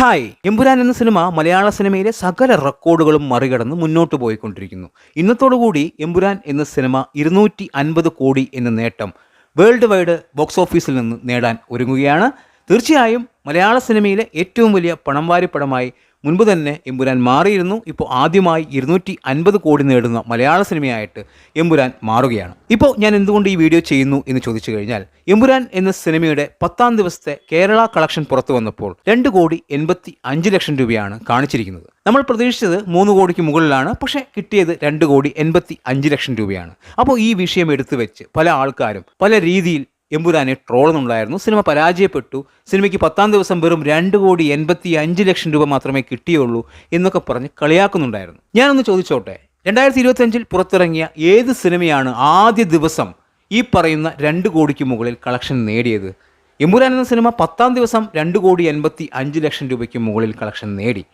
Hi Empuraan എന്ന cinema മലയാള സിനിമയിലെ സകല റെക്കോർഡുകളും മറികടന്ന് മുന്നോട്ട് പോയിക്കൊണ്ടിരിക്കുന്നു. ഇന്നത്തോടുകൂടി എമ്പുരാൻ എന്ന സിനിമ ഇരുന്നൂറ്റി അൻപത് കോടി എന്ന നേട്ടം വേൾഡ് വൈഡ് ബോക്സ് ഓഫീസിൽ നിന്ന് നേടാൻ ഒരുങ്ങുകയാണ്. തീർച്ചയായും മലയാള സിനിമയിലെ ഏറ്റവും വലിയ പണം വാരി പടമായി മുൻപ് തന്നെ എമ്പുരാൻ മാറിയിരുന്നു. ഇപ്പോൾ ആദ്യമായി ഇരുന്നൂറ്റി അൻപത് കോടി നേടുന്ന മലയാള സിനിമയായിട്ട് എമ്പുരാൻ മാറുകയാണ്. ഇപ്പോൾ ഞാൻ എന്തുകൊണ്ട് ഈ വീഡിയോ ചെയ്യുന്നു എന്ന് ചോദിച്ചു കഴിഞ്ഞാൽ എമ്പുരാൻ എന്ന സിനിമയുടെ പത്താം ദിവസത്തെ കേരള കളക്ഷൻ പുറത്തു വന്നപ്പോൾ രണ്ട് കോടി എൺപത്തി അഞ്ച് ലക്ഷം രൂപയാണ് കാണിച്ചിരിക്കുന്നത്. നമ്മൾ പ്രതീക്ഷിച്ചത് മൂന്ന് കോടിക്ക് മുകളിലാണ് പക്ഷേ കിട്ടിയത് രണ്ട് കോടി എൺപത്തി അഞ്ച് ലക്ഷം രൂപയാണ്. അപ്പോൾ ഈ വിഷയം എടുത്തു വെച്ച് പല ആൾക്കാരും പല രീതിയിൽ എമ്പുരാനെ ട്രോളുന്നുണ്ടായിരുന്നു. സിനിമ പരാജയപ്പെട്ടു. സിനിമയ്ക്ക് പത്താം ദിവസം വെറും രണ്ട് കോടി എൺപത്തി അഞ്ച് ലക്ഷം രൂപ മാത്രമേ കിട്ടിയുള്ളൂ എന്നൊക്കെ പറഞ്ഞ് കളിയാക്കുന്നുണ്ടായിരുന്നു. ഞാനൊന്ന് ചോദിച്ചോട്ടെ രണ്ടായിരത്തി ഇരുപത്തഞ്ചിൽ പുറത്തിറങ്ങിയ ഏത് സിനിമയാണ് ആദ്യ ദിവസം ഈ പറയുന്ന രണ്ട് കോടിക്ക് മുകളിൽ കളക്ഷൻ നേടിയത്? എമ്പുരാൻ എന്ന സിനിമ പത്താം ദിവസം രണ്ട് കോടി എൺപത്തി അഞ്ച് ലക്ഷം രൂപയ്ക്ക് മുകളിൽ കളക്ഷൻ നേടി.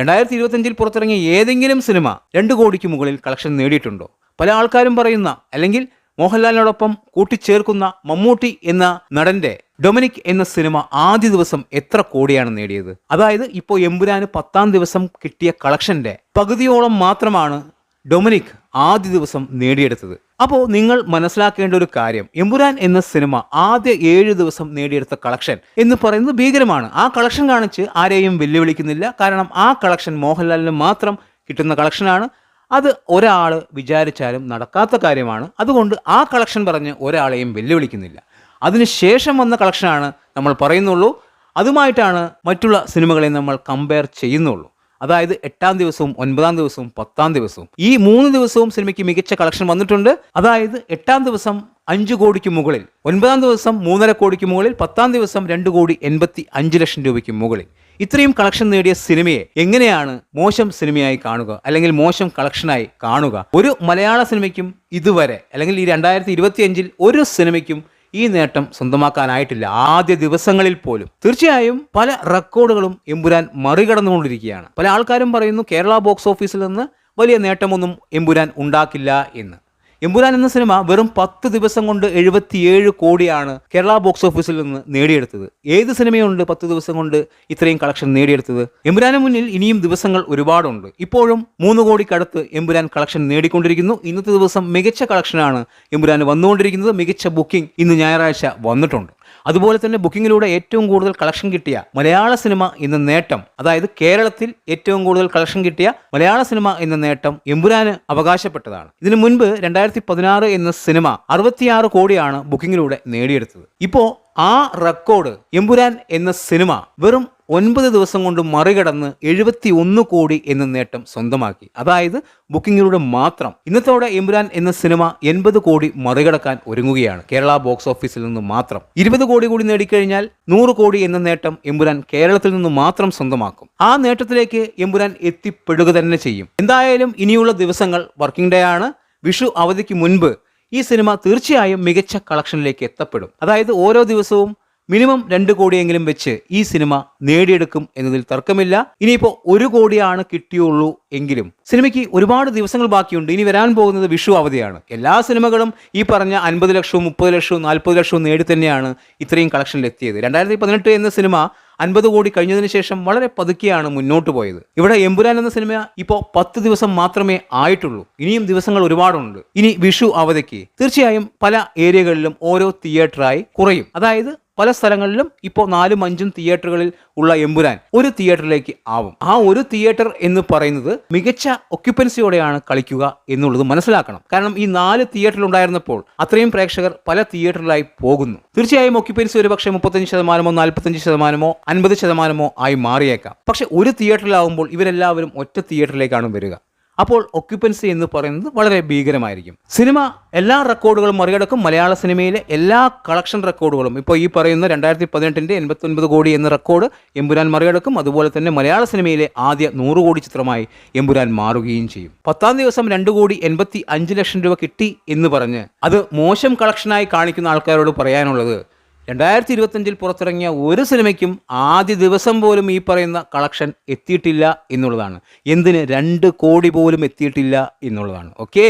രണ്ടായിരത്തി ഇരുപത്തഞ്ചിൽ പുറത്തിറങ്ങിയ ഏതെങ്കിലും സിനിമ രണ്ട് കോടിക്ക് മുകളിൽ കളക്ഷൻ നേടിയിട്ടുണ്ടോ? പല ആൾക്കാരും പറയുന്ന അല്ലെങ്കിൽ മോഹൻലാലിനോടൊപ്പം കൂട്ടിച്ചേർക്കുന്ന മമ്മൂട്ടി എന്ന നടന്റെ ഡൊമിനിക് എന്ന സിനിമ ആദ്യ ദിവസം എത്ര കോടിയാണ് നേടിയത്? അതായത് ഇപ്പോൾ എമ്പുരാന് പത്താം ദിവസം കിട്ടിയ കളക്ഷന്റെ പകുതിയോളം മാത്രമാണ് ഡൊമിനിക് ആദ്യ ദിവസം നേടിയെടുത്തത്. അപ്പോൾ നിങ്ങൾ മനസ്സിലാക്കേണ്ട ഒരു കാര്യം എമ്പുരാൻ എന്ന സിനിമ ആദ്യ ഏഴ് ദിവസം നേടിയെടുത്ത കളക്ഷൻ എന്ന് പറയുന്നത് ഭീകരമാണ്. ആ കളക്ഷൻ കാണിച്ച് ആരെയും വെല്ലുവിളിക്കുന്നില്ല. കാരണം ആ കളക്ഷൻ മോഹൻലാലിന് മാത്രം കിട്ടുന്ന കളക്ഷനാണ്. അത് ഒരാൾ വിചാരിച്ചാലും നടക്കാത്ത കാര്യമാണ്. അതുകൊണ്ട് ആ കളക്ഷൻ പറഞ്ഞ് ഒരാളെയും വെല്ലുവിളിക്കുന്നില്ല. അതിനുശേഷം വന്ന കളക്ഷനാണ് നമ്മൾ പറയുന്നുള്ളൂ. അതുമായിട്ടാണ് മറ്റുള്ള സിനിമകളെ നമ്മൾ കമ്പയർ ചെയ്യുന്നുള്ളൂ. അതായത് എട്ടാം ദിവസവും ഒൻപതാം ദിവസവും പത്താം ദിവസവും. ഈ മൂന്ന് ദിവസവും സിനിമയ്ക്ക് മികച്ച കളക്ഷൻ വന്നിട്ടുണ്ട്. അതായത് എട്ടാം ദിവസം അഞ്ച് കോടിക്ക് മുകളിൽ ഒൻപതാം ദിവസം മൂന്നര കോടിക്ക് മുകളിൽ പത്താം ദിവസം രണ്ട് കോടി എൺപത്തി അഞ്ച് ലക്ഷം രൂപയ്ക്ക് മുകളിൽ. ഇത്രയും കളക്ഷൻ നേടിയ സിനിമയെ എങ്ങനെയാണ് മോശം സിനിമയായി കാണുക? അല്ലെങ്കിൽ മോശം കളക്ഷനായി കാണുക? ഒരു മലയാള സിനിമയ്ക്കും ഇതുവരെ അല്ലെങ്കിൽ ഈ രണ്ടായിരത്തി ഇരുപത്തിയഞ്ചിൽ ഒരു സിനിമയ്ക്കും ഈ നേട്ടം സ്വന്തമാക്കാനായിട്ടില്ല. ആദ്യ ദിവസങ്ങളിൽ പോലും. തീർച്ചയായും പല റെക്കോർഡുകളും എമ്പുരാൻ മറികടന്നുകൊണ്ടിരിക്കുകയാണ്. പല ആൾക്കാരും പറയുന്നു കേരള ബോക്സ് ഓഫീസിൽ നിന്ന് വലിയ നേട്ടമൊന്നും എമ്പുരാൻ ഉണ്ടാക്കില്ല എന്ന്. എമ്പുരാൻ എന്ന സിനിമ വെറും പത്ത് ദിവസം കൊണ്ട് എഴുപത്തിയേഴ് കോടിയാണ് കേരള ബോക്സ് ഓഫീസിൽ നിന്ന് നേടിയെടുത്തത്. ഏത് സിനിമയുണ്ട് പത്ത് ദിവസം കൊണ്ട് ഇത്രയും കളക്ഷൻ നേടിയെടുത്തത്? എമ്പുരാന് മുന്നിൽ ഇനിയും ദിവസങ്ങൾ ഒരുപാടുണ്ട്. ഇപ്പോഴും മൂന്ന് കോടിക്കടുത്ത് എമ്പുരാൻ കളക്ഷൻ നേടിക്കൊണ്ടിരിക്കുന്നു. ഇന്നത്തെ ദിവസം മികച്ച കളക്ഷനാണ് എമ്പുരാന് വന്നുകൊണ്ടിരിക്കുന്നത്. മികച്ച ബുക്കിംഗ് ഇന്ന് ഞായറാഴ്ച വന്നിട്ടുണ്ട്. അതുപോലെ തന്നെ ബുക്കിങ്ങിലൂടെ ഏറ്റവും കൂടുതൽ കളക്ഷൻ കിട്ടിയ മലയാള സിനിമ എന്ന നേട്ടം. അതായത് കേരളത്തിൽ ഏറ്റവും കൂടുതൽ കളക്ഷൻ കിട്ടിയ മലയാള സിനിമ എന്ന നേട്ടം എമ്പുരാന് അവകാശപ്പെട്ടതാണ്. ഇതിനു മുൻപ് രണ്ടായിരത്തി പതിനാറ് എന്ന സിനിമ അറുപത്തിയാറ് കോടിയാണ് ബുക്കിങ്ങിലൂടെ നേടിയെടുത്തത്. ഇപ്പോൾ ആ റെക്കോർഡ് എമ്പുരാൻ എന്ന സിനിമ വെറും ഒൻപത് ദിവസം കൊണ്ട് മറികടന്ന് എഴുപത്തി ഒന്ന് കോടി എന്ന നേട്ടം സ്വന്തമാക്കി. അതായത് ബുക്കിങ്ങിലൂടെ മാത്രം ഇന്നത്തോടെ എമ്പുരാൻ എന്ന സിനിമ എൺപത് കോടി മറികടക്കാൻ ഒരുങ്ങുകയാണ്. കേരള ബോക്സ് ഓഫീസിൽ നിന്ന് മാത്രം. ഇരുപത് കോടി കൂടി നേടിക്കഴിഞ്ഞാൽ നൂറ് കോടി എന്ന നേട്ടം എമ്പുരാൻ കേരളത്തിൽ നിന്ന് മാത്രം സ്വന്തമാക്കും. ആ നേട്ടത്തിലേക്ക് എമ്പുരാൻ എത്തിപ്പെടുക തന്നെ ചെയ്യും. എന്തായാലും ഇനിയുള്ള ദിവസങ്ങൾ വർക്കിംഗ് ഡേ ആണ്. വിഷു അവധിക്ക് മുൻപ് ഈ സിനിമ തീർച്ചയായും മികച്ച കളക്ഷനിലേക്ക് എത്തപ്പെടും. അതായത് ഓരോ ദിവസവും മിനിമം രണ്ട് കോടിയെങ്കിലും വെച്ച് ഈ സിനിമ നേടിയെടുക്കും എന്നതിൽ തർക്കമില്ല. ഇനിയിപ്പോൾ ഒരു കോടിയാണ് കിട്ടിയുള്ളൂ എങ്കിലും സിനിമയ്ക്ക് ഒരുപാട് ദിവസങ്ങൾ ബാക്കിയുണ്ട്. ഇനി വരാൻ പോകുന്നത് വിഷു അവധിയാണ്. എല്ലാ സിനിമകളും ഈ പറഞ്ഞ അൻപത് ലക്ഷവും മുപ്പത് ലക്ഷവും നാൽപ്പത് ലക്ഷവും നേടി തന്നെയാണ് ഇത്രയും കളക്ഷനിലെത്തിയത്. രണ്ടായിരത്തി പതിനെട്ട് എന്ന സിനിമ അൻപത് കോടി കഴിഞ്ഞതിന് ശേഷം വളരെ പതുക്കെയാണ് മുന്നോട്ട് പോയത്. ഇവിടെ എമ്പുരാൻ എന്ന സിനിമ ഇപ്പോൾ പത്ത് ദിവസം മാത്രമേ ആയിട്ടുള്ളൂ. ഇനിയും ദിവസങ്ങൾ ഒരുപാടുണ്ട്. ഇനി വിഷു അവധിക്ക് തീർച്ചയായും പല ഏരിയകളിലും ഓരോ തിയേറ്ററായി കുറയും. അതായത് പല സ്ഥലങ്ങളിലും ഇപ്പോൾ നാലും അഞ്ചും തിയേറ്ററുകളിൽ ഉള്ള എമ്പുരാൻ ഒരു തിയേറ്ററിലേക്ക് ആവും. ആ ഒരു തിയേറ്റർ എന്ന് പറയുന്നത് മികച്ച ഒക്യുപ്പൻസിയോടെയാണ് കളിക്കുക എന്നുള്ളത് മനസ്സിലാക്കണം. കാരണം ഈ നാല് തിയേറ്ററിൽ ഉണ്ടായിരുന്നപ്പോൾ അത്രയും പ്രേക്ഷകർ പല തിയേറ്ററിലായി പോകുന്നു. തീർച്ചയായും ഒക്യുപ്പൻസി ഒരു പക്ഷേ മുപ്പത്തഞ്ച് ശതമാനമോ നാൽപ്പത്തഞ്ച് ശതമാനമോ അൻപത് ശതമാനമോ ആയി മാറിയേക്കാം. പക്ഷെ ഒരു തിയേറ്ററിലാവുമ്പോൾ ഇവരെല്ലാവരും ഒറ്റ തിയേറ്ററിലേക്കാണ് വരിക. അപ്പോൾ ഒക്യുപ്പൻസി എന്ന് പറയുന്നത് വളരെ ഭീകരമായിരിക്കും. സിനിമ എല്ലാ റെക്കോർഡുകളും മറികടക്കും. മലയാള സിനിമയിലെ എല്ലാ കളക്ഷൻ റെക്കോർഡുകളും. ഇപ്പോൾ ഈ പറയുന്ന രണ്ടായിരത്തി പതിനെട്ടിന്റെ എൺപത്തൊൻപത് കോടി എന്ന റെക്കോർഡ് എമ്പുരാൻ മറികടക്കും. അതുപോലെ തന്നെ മലയാള സിനിമയിലെ ആദ്യ നൂറ് കോടി ചിത്രമായി എമ്പുരാൻ മാറുകയും ചെയ്യും. പത്താം ദിവസം രണ്ട് കോടി എൺപത്തി അഞ്ച് ലക്ഷം രൂപ കിട്ടി എന്ന് പറഞ്ഞ് അത് മോശം കളക്ഷനായി കാണിക്കുന്ന ആൾക്കാരോട് പറയാനുള്ളത് രണ്ടായിരത്തി ഇരുപത്തഞ്ചിൽ പുറത്തിറങ്ങിയ ഒരു സിനിമയ്ക്കും ആദ്യ ദിവസം പോലും ഈ പറയുന്ന കളക്ഷൻ എത്തിയിട്ടില്ല എന്നുള്ളതാണ്. എന്തിന് രണ്ട് കോടി പോലും എത്തിയിട്ടില്ല എന്നുള്ളതാണ്. ഓക്കെ?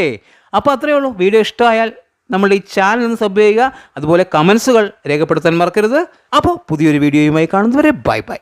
അപ്പോൾ അത്രയേ ഉള്ളൂ. വീഡിയോ ഇഷ്ടമായാൽ നമ്മുടെ ഈ ചാനൽ ഒന്ന് സബ് ചെയ്യുക. അതുപോലെ കമൻസുകൾ രേഖപ്പെടുത്താൻ മറക്കരുത്. അപ്പോൾ പുതിയൊരു വീഡിയോയുമായി കാണുന്നവരെ ബൈ ബൈ.